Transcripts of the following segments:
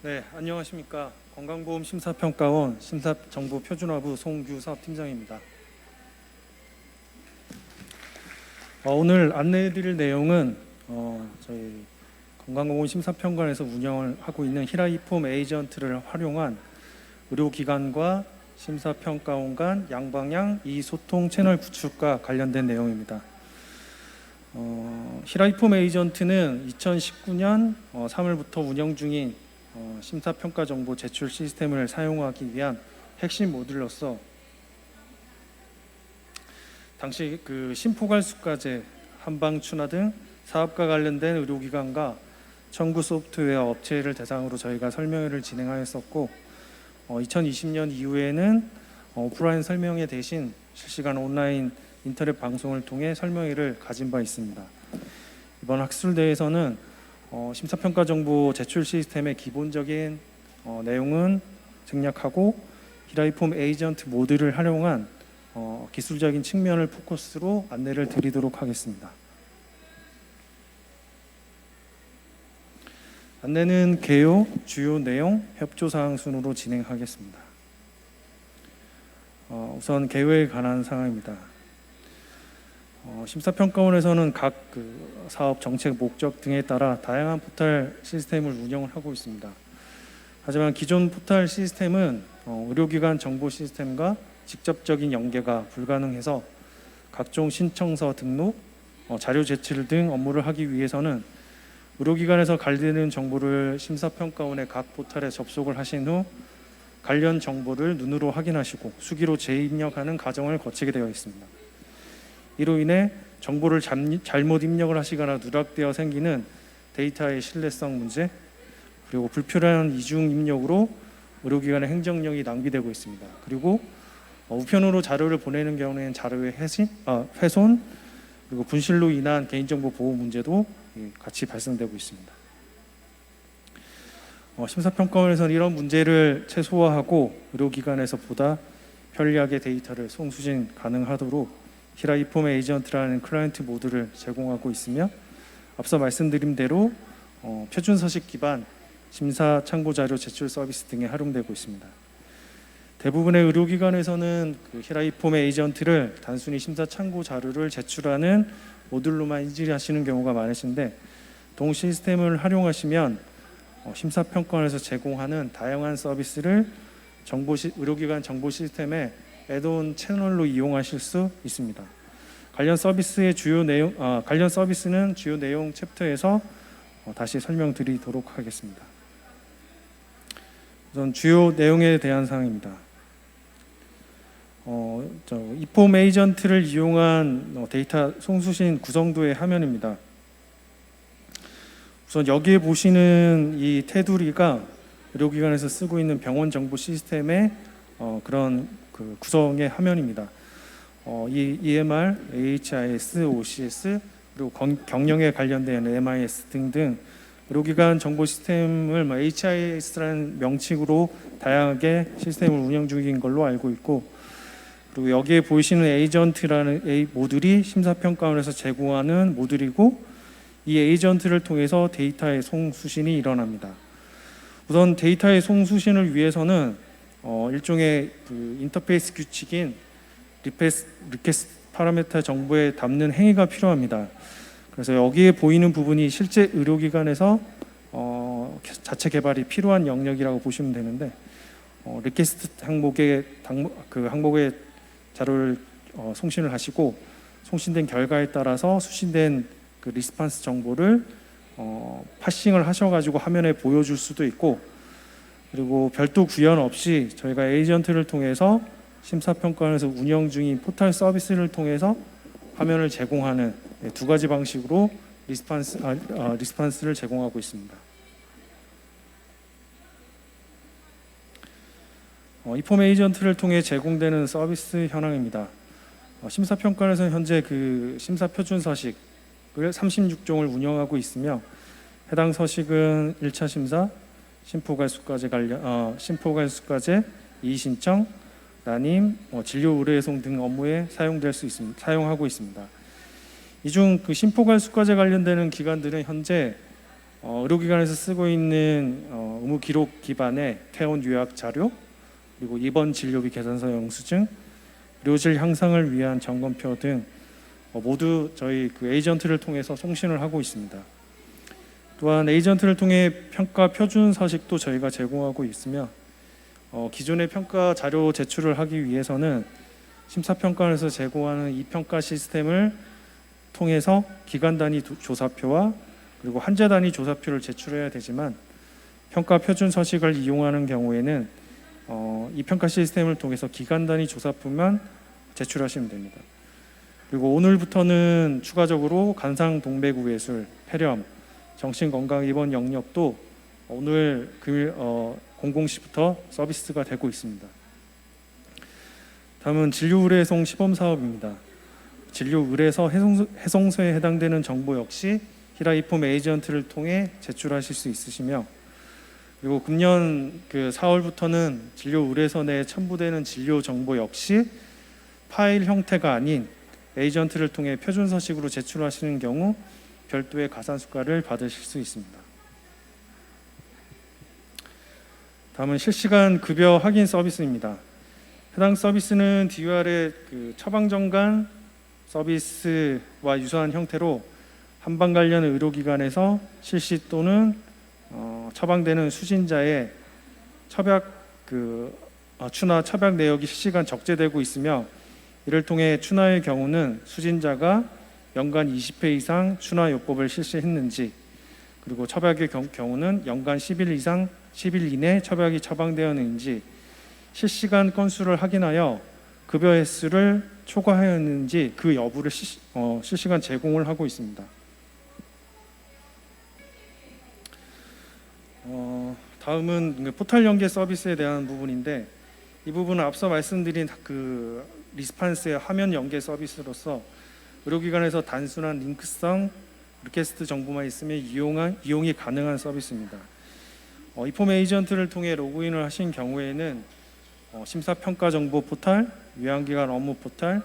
네, 안녕하십니까. 건강보험 심사평가원 심사정보 표준화부 송규 사업팀장입니다. 어, 오늘 안내해드릴 내용은 어, 저희 건강보험 심사평가원에서 운영을 하고 있는 히라이폼 에이전트를 활용한 의료기관과 심사평가원 간 양방향 이 소통 채널 구축과 관련된 내용입니다. 어, 히라이폼 에이전트는 2019년 어, 3월부터 운영 중인 어, 심사평가 정보 제출 시스템을 사용하기 위한 핵심 모듈로서 당시 그 심포괄수과제, 한방춘화 등 사업과 관련된 의료기관과 청구 소프트웨어 업체를 대상으로 저희가 설명회를 진행하였었고 어, 2020년 이후에는 어, 오프라인 설명회 대신 실시간 온라인 인터넷 방송을 통해 설명회를 가진 바 있습니다. 이번 학술대에서는 어, 심사평가 정보 제출 시스템의 기본적인 어, 내용은 생략하고 히라이폼 에이전트 모드를 활용한 어, 기술적인 측면을 포커스로 안내를 드리도록 하겠습니다. 안내는 개요, 주요 내용, 협조 사항 순으로 진행하겠습니다. 어, 우선 개요에 관한 사항입니다. 어, 심사평가원에서는 각 그 사업 정책 목적 등에 따라 다양한 포털 시스템을 운영을 하고 있습니다. 하지만 기존 포털 시스템은 어, 의료기관 정보 시스템과 직접적인 연계가 불가능해서 각종 신청서 등록, 어, 자료 제출 등 업무를 하기 위해서는 의료기관에서 관리되는 정보를 심사평가원의 각 포털에 접속을 하신 후 관련 정보를 눈으로 확인하시고 수기로 재입력하는 과정을 거치게 되어 있습니다. 이로 인해 정보를 잠- 잘못 입력을 하시거나 누락되어 생기는 데이터의 신뢰성 문제 그리고 불필요한 이중 입력으로 의료기관의 행정력이 낭비되고 있습니다. 그리고 어, 우편으로 자료를 보내는 경우에는 자료의 해신, 아, 훼손 그리고 분실로 인한 개인정보 보호 문제도 예, 같이 발생되고 있습니다. 어, 심사평가원에서는 이런 문제를 최소화하고 의료기관에서 보다 편리하게 데이터를 송수신 가능하도록 히라이폼 에이전트라는 클라이언트 모드를 제공하고 있으며 앞서 말씀드린 대로 어, 표준 서식 기반 심사 참고 자료 제출 서비스 등에 활용되고 있습니다. 대부분의 의료기관에서는 그 히라이폼 에이전트를 단순히 심사 참고 자료를 제출하는 모듈로만 인지하시는 경우가 많으신데 동 시스템을 활용하시면 어, 심사평가원에서 제공하는 다양한 서비스를 정보 시, 의료기관 정보 시스템에 애드온 채널로 이용하실 수 있습니다. 관련 서비스의 주요 내용, 아, 관련 서비스는 주요 내용 챕터에서 어, 다시 설명드리도록 하겠습니다. 우선 주요 내용에 대한 사항입니다. 어, 저 이폼 에이전트를 이용한 어, 데이터 송수신 구성도의 화면입니다. 우선 여기에 보시는 이 테두리가 의료기관에서 쓰고 있는 병원 정보 시스템의 어, 그런 그 구성의 화면입니다. 어, 이 EMR, AHIS, OCS 그리고 건- 경영에 관련된 MIS 등등 의료기관 정보 시스템을 뭐 HIS라는 명칭으로 다양하게 시스템을 운영 중인 걸로 알고 있고 그리고 여기에 보이시는 에이전트라는 모듈이 심사평가원에서 제공하는 모듈이고 이 에이전트를 통해서 데이터의 송수신이 일어납니다. 우선 데이터의 송수신을 위해서는 어, 일종의 그 인터페이스 규칙인 리퀘스, 리퀘스트 파라메터 정보에 담는 행위가 필요합니다. 그래서 여기에 보이는 부분이 실제 의료기관에서 어, 개- 자체 개발이 필요한 영역이라고 보시면 되는데 어, 리퀘스트 항목에 당, 그 항목에 자료를 어, 송신을 하시고 송신된 결과에 따라서 수신된 그 리스판스 정보를 어, 파싱을 하셔가지고 화면에 보여줄 수도 있고 그리고 별도 구현 없이 저희가 에이전트를 통해서 심사평가원에서 운영 중인 포털 서비스를 통해서 화면을 제공하는 네, 두 가지 방식으로 리스판스 아, 아, 리스판스를 제공하고 있습니다. 어, 이폼 에이전트를 통해 제공되는 서비스 현황입니다. 어, 심사평가원에서는 현재 그 심사 표준 서식을 36종을 운영하고 있으며 해당 서식은 1차 심사, 심포괄수과제 관련 어, 심포괄수과제 이의신청, 난임, 어, 진료 의뢰송 등 업무에 사용될 수 있습니다. 사용하고 있습니다. 이 중 그 심포괄수과제 관련되는 기관들은 현재 어, 의료기관에서 쓰고 있는 어, 의무 기록 기반의 퇴원 요약 자료 그리고 입원 진료비 계산서 영수증 의료질 향상을 위한 점검표 등 어, 모두 저희 그 에이전트를 통해서 송신을 하고 있습니다. 또한 에이전트를 통해 평가 표준 서식도 저희가 제공하고 있으며 어, 기존의 평가 자료 제출을 하기 위해서는 심사평가원에서 제공하는 이 평가 시스템을 통해서 기간 단위 도- 조사표와 그리고 한자 단위 조사표를 제출해야 되지만 평가 표준 서식을 이용하는 경우에는 어, 이 평가 시스템을 통해서 기간 단위 조사표만 제출하시면 됩니다. 그리고 오늘부터는 추가적으로 간상 동배구 예술, 폐렴, 정신건강 입원 영역도 오늘 금일 어, 00시부터 서비스가 되고 있습니다. 다음은 진료 의뢰송 시범 사업입니다. 진료 의뢰서 해송서, 해송 서에 해당되는 정보 역시 히라이폼 에이전트를 통해 제출하실 수 있으시며 그리고 금년 그 4월부터는 진료 의뢰서 내에 첨부되는 진료 정보 역시 파일 형태가 아닌 에이전트를 통해 표준 서식으로 제출하시는 경우 별도의 가산수가를 받으실 수 있습니다. 다음은 실시간 급여 확인 서비스입니다. 해당 서비스는 DUR의 그 처방전간 서비스와 유사한 형태로 한방 관련 의료기관에서 실시 또는 어, 처방되는 수신자의 처약 그 어, 추나 처약 내역이 실시간 적재되고 있으며 이를 통해 추나의 경우는 수신자가 연간 20회 이상 추나 요법을 실시했는지 그리고 처약의 경- 경우는 연간 10일 이상 10일 이내 처약이 처방되었는지 실시간 건수를 확인하여 급여 횟수를 초과하였는지 그 여부를 시, 어, 실시간 제공을 하고 있습니다. 어, 다음은 그 포털 연계 서비스에 대한 부분인데 이 부분은 앞서 말씀드린 그 리스판스의 화면 연계 서비스로서 의료기관에서 단순한 링크성 리퀘스트 정보만 있으면 이용한, 이용이 가능한 서비스입니다. 어, 이폼 에이전트를 통해 로그인을 하신 경우에는 어, 심사평가 정보 포털, 요양기관 업무 포털,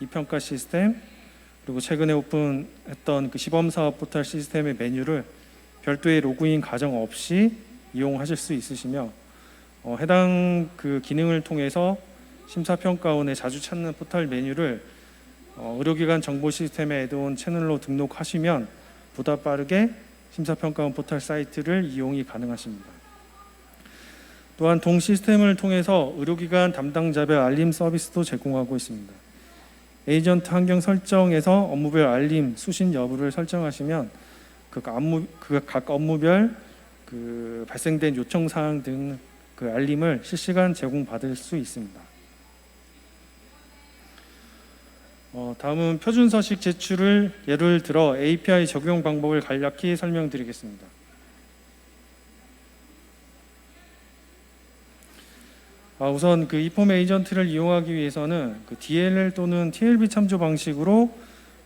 이평가 시스템, 그리고 최근에 오픈했던 그 시범사업 포털 시스템의 메뉴를 별도의 로그인 과정 없이 이용하실 수 있으시며 어, 해당 그 기능을 통해서 심사평가원에 자주 찾는 포털 메뉴를 어, 의료기관 정보 시스템에 애드온 채널로 등록하시면 보다 빠르게 심사평가원 포털 사이트를 이용이 가능하십니다. 또한 동 시스템을 통해서 의료기관 담당자별 알림 서비스도 제공하고 있습니다. 에이전트 환경 설정에서 업무별 알림 수신 여부를 설정하시면 그 업무 그 각 업무별 그 발생된 요청 사항 등 그 알림을 실시간 제공 받을 수 있습니다. 어, 다음은 표준 서식 제출을 예를 들어 API 적용 방법을 간략히 설명드리겠습니다. 아, 우선 그 이폼 에이전트를 이용하기 위해서는 그 DLL 또는 TLB 참조 방식으로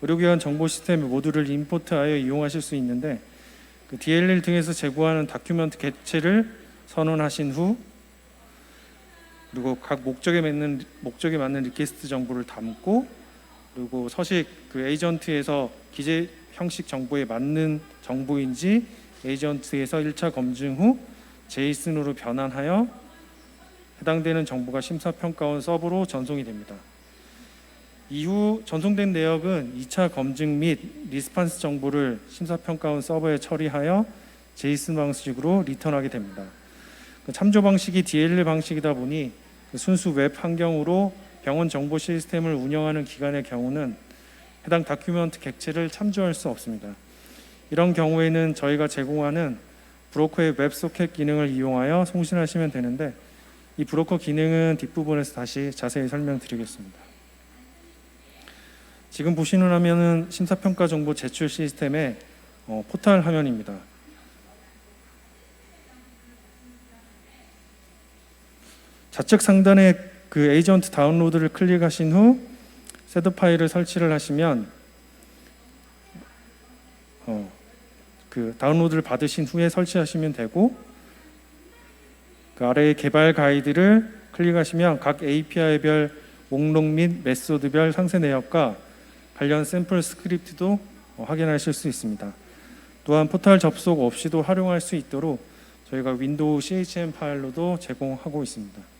의료기관 정보 시스템 모듈을 임포트하여 이용하실 수 있는데 그 DLL 등에서 제공하는 다큐멘트 객체를 선언하신 후 그리고 각 목적에 맞는 목적에 맞는 리퀘스트 정보를 담고 그리고 서식 그 에이전트에서 기재 형식 정보에 맞는 정보인지 에이전트에서 1차 검증 후 제이슨으로 변환하여 해당되는 정보가 심사평가원 서버로 전송이 됩니다. 이후 전송된 내역은 2차 검증 및 리스판스 정보를 심사평가원 서버에 처리하여 제이슨 방식으로 리턴하게 됩니다. 그 참조 방식이 DLL 방식이다 보니 그 순수 웹 환경으로 병원 정보 시스템을 운영하는 기관의 경우는 해당 다큐멘트 객체를 참조할 수 없습니다. 이런 경우에는 저희가 제공하는 브로커의 웹 소켓 기능을 이용하여 송신하시면 되는데 이 브로커 기능은 뒷부분에서 다시 자세히 설명드리겠습니다. 지금 보시는 화면은 심사평가 정보 제출 시스템의 어, 포털 화면입니다. 좌측 상단에 그 에이전트 다운로드를 클릭하신 후 셋업 파일을 설치를 하시면 어, 그 다운로드를 받으신 후에 설치하시면 되고 그 아래의 개발 가이드를 클릭하시면 각 API별 목록 및 메소드별 상세 내역과 관련 샘플 스크립트도 어, 확인하실 수 있습니다. 또한 포털 접속 없이도 활용할 수 있도록 저희가 윈도우 CHM 파일로도 제공하고 있습니다.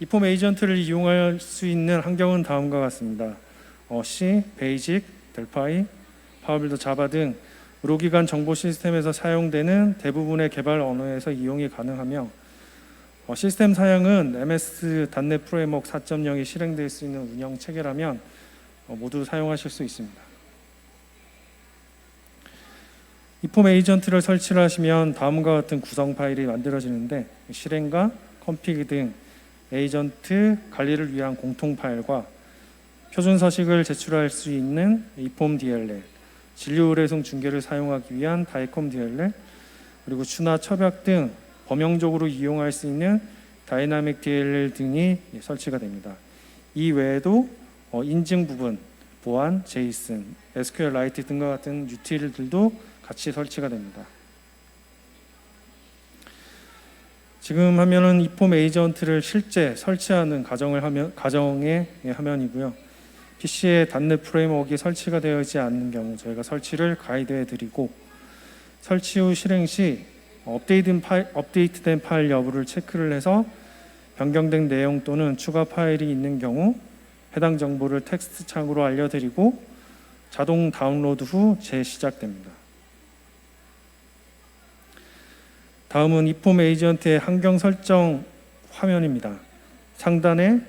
이폼 에이전트를 이용할 수 있는 환경은 다음과 같습니다. 어, C, 베이직, 델파이, 파워빌더 자바 등 의료기관 정보 시스템에서 사용되는 대부분의 개발 언어에서 이용이 가능하며 어, 시스템 사양은 MS 단넷 프레임워크 4.0이 실행될 수 있는 운영 체계라면 어, 모두 사용하실 수 있습니다. 이폼 에이전트를 설치를 하시면 다음과 같은 구성 파일이 만들어지는데 실행과 컴피그 등 에이전트 관리를 위한 공통 파일과 표준 서식을 제출할 수 있는 이폼 DLL, 진료 의뢰송 중계를 사용하기 위한 다이콤 DLL, 그리고 추나 처벽 등 범용적으로 이용할 수 있는 다이나믹 DLL 등이 설치가 됩니다. 이 외에도 어, 인증 부분, 보안, 제이슨, SQLite 등과 같은 유틸들도 같이 설치가 됩니다. 지금 화면은 이폼 에이전트를 실제 설치하는 가정을 하면 가정의 화면이고요. PC에 단넷 프레임워크가 설치가 되어 있지 않는 경우 저희가 설치를 가이드해 드리고 설치 후 실행 시 업데이트된 파일, 업데이트된 파일 여부를 체크를 해서 변경된 내용 또는 추가 파일이 있는 경우 해당 정보를 텍스트 창으로 알려드리고 자동 다운로드 후 재시작됩니다. 다음은 이폼 에이전트의 환경 설정 화면입니다. 상단에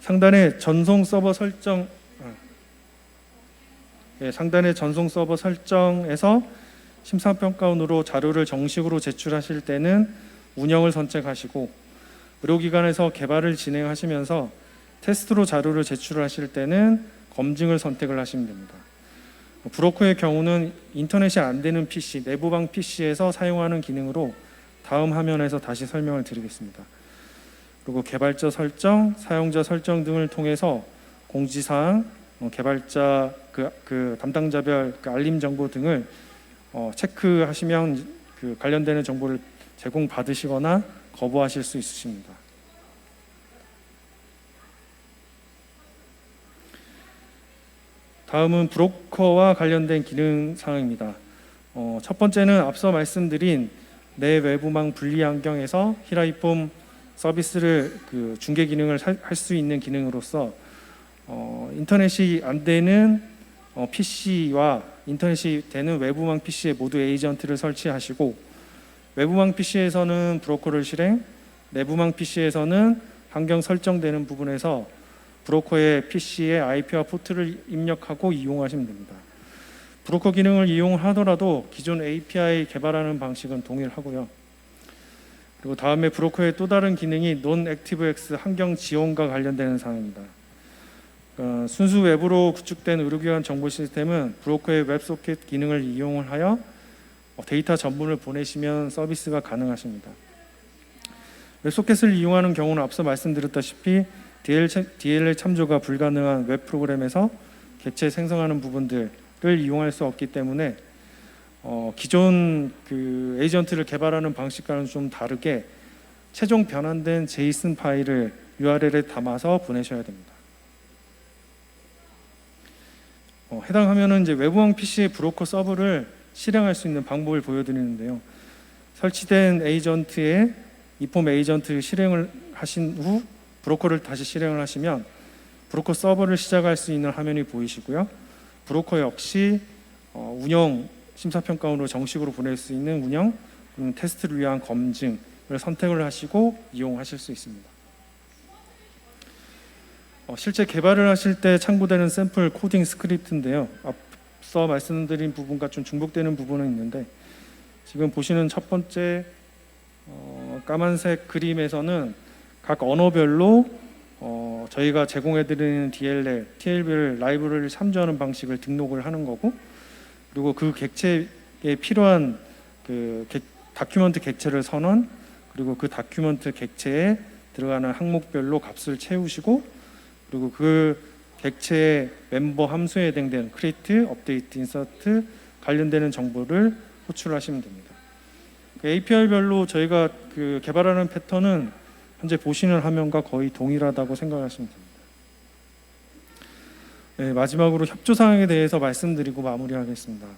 상단에 전송 서버 설정 아, 예, 상단에 전송 서버 설정에서 심사평가원으로 자료를 정식으로 제출하실 때는 운영을 선택하시고 의료기관에서 개발을 진행하시면서 테스트로 자료를 제출하실 때는 검증을 선택을 하시면 됩니다. 브로커의 경우는 인터넷이 안 되는 PC, 내부방 PC에서 사용하는 기능으로 다음 화면에서 다시 설명을 드리겠습니다. 그리고 개발자 설정, 사용자 설정 등을 통해서 공지사항, 어, 개발자 그, 그 담당자별 그 알림 정보 등을 어, 체크하시면 그 관련되는 정보를 제공 받으시거나 거부하실 수 있으십니다. 다음은 브로커와 관련된 기능 사항입니다. 어, 첫 번째는 앞서 말씀드린 내 외부망 분리 환경에서 히라이폼 서비스를 그 중계 기능을 할 수 있는 기능으로서 어, 인터넷이 안 되는 어, PC와 인터넷이 되는 외부망 PC에 모두 에이전트를 설치하시고 외부망 PC에서는 브로커를 실행, 내부망 PC에서는 환경 설정되는 부분에서 브로커의 PC에 IP와 포트를 입력하고 이용하시면 됩니다. 브로커 기능을 이용하더라도 기존 API 개발하는 방식은 동일하고요. 그리고 다음에 브로커의 또 다른 기능이 논-액티브X 환경 지원과 관련되는 사항입니다. 어, 순수 외부로 구축된 의료기관 정보 시스템은 브로커의 웹소켓 기능을 이용을 하여 데이터 전문을 보내시면 서비스가 가능하십니다. 웹소켓을 이용하는 경우는 앞서 말씀드렸다시피 DLL 참조가 불가능한 웹 프로그램에서 객체 생성하는 부분들을 이용할 수 없기 때문에 어, 기존 그 에이전트를 개발하는 방식과는 좀 다르게 최종 변환된 제이슨 파일을 URL에 담아서 보내셔야 됩니다. 어, 해당 화면은 이제 외부왕 PC의 브로커 서버를 실행할 수 있는 방법을 보여드리는데요. 설치된 에이전트에 이폼 에이전트 실행을 하신 후 브로커를 다시 실행을 하시면 브로커 서버를 시작할 수 있는 화면이 보이시고요. 브로커 역시 어, 운영 심사평가원으로 정식으로 보낼 수 있는 운영 테스트를 위한 검증을 선택을 하시고 이용하실 수 있습니다. 어, 실제 개발을 하실 때 참고되는 샘플 코딩 스크립트인데요. 앞서 말씀드린 부분과 좀 중복되는 부분은 있는데 지금 보시는 첫 번째 어, 까만색 그림에서는 각 언어별로 어, 저희가 제공해드리는 DLL, TLB를 라이브러리를 참조하는 방식을 등록을 하는 거고 그리고 그 객체에 필요한 그 객, 다큐먼트 객체를 선언 그리고 그 다큐먼트 객체에 들어가는 항목별로 값을 채우시고 그리고 그 객체의 멤버 함수에 해당되는 크리에이트, 업데이트, 인서트 관련되는 정보를 호출하시면 됩니다. 그 API별로 저희가 그 개발하는 패턴은 현재 보시는 화면과 거의 동일하다고 생각하시면 됩니다. 네, 마지막으로 협조 사항에 대해서 말씀드리고 마무리하겠습니다.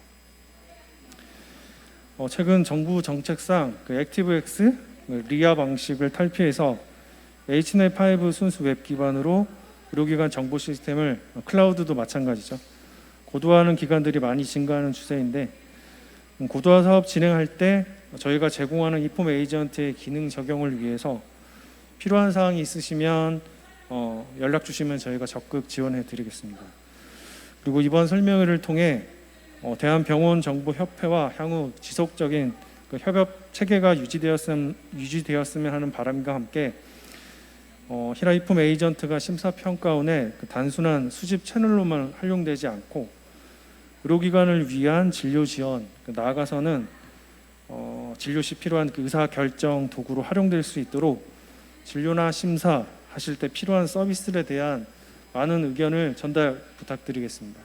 어, 최근 정부 정책상 그 액티브X 그 리아 방식을 탈피해서 HTML5 순수 웹 기반으로 의료기관 정보 시스템을 어, 클라우드도 마찬가지죠. 고도화하는 기관들이 많이 증가하는 추세인데 음, 고도화 사업 진행할 때 저희가 제공하는 이폼 에이전트의 기능 적용을 위해서 필요한 사항이 있으시면 어, 연락 주시면 저희가 적극 지원해 드리겠습니다. 그리고 이번 설명회를 통해 어, 대한병원 정보협회와 향후 지속적인 그 협업 체계가 유지되었음, 유지되었으면 하는 바람과 함께 어, 히라이폼 에이전트가 심사 평가원의 그 단순한 수집 채널로만 활용되지 않고 의료기관을 위한 진료 지원 그 나아가서는 어, 진료 시 필요한 그 의사 결정 도구로 활용될 수 있도록 진료나 심사 하실 때 필요한 서비스에 대한 많은 의견을 전달 부탁드리겠습니다.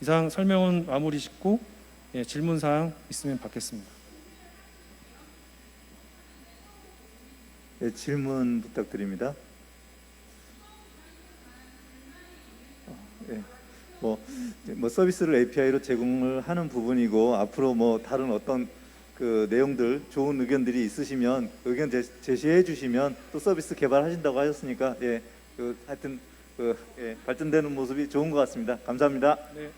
이상 설명은 마무리 짓고 예, 질문 사항 있으면 받겠습니다. 네, 질문 부탁드립니다. 어, 예, 뭐, 뭐 서비스를 API로 제공을 하는 부분이고 앞으로 뭐 다른 어떤 그 내용들 좋은 의견들이 있으시면 의견 제, 제시해 주시면 또 서비스 개발하신다고 하셨으니까 예, 그 하여튼 그 예, 발전되는 모습이 좋은 것 같습니다. 감사합니다. 네,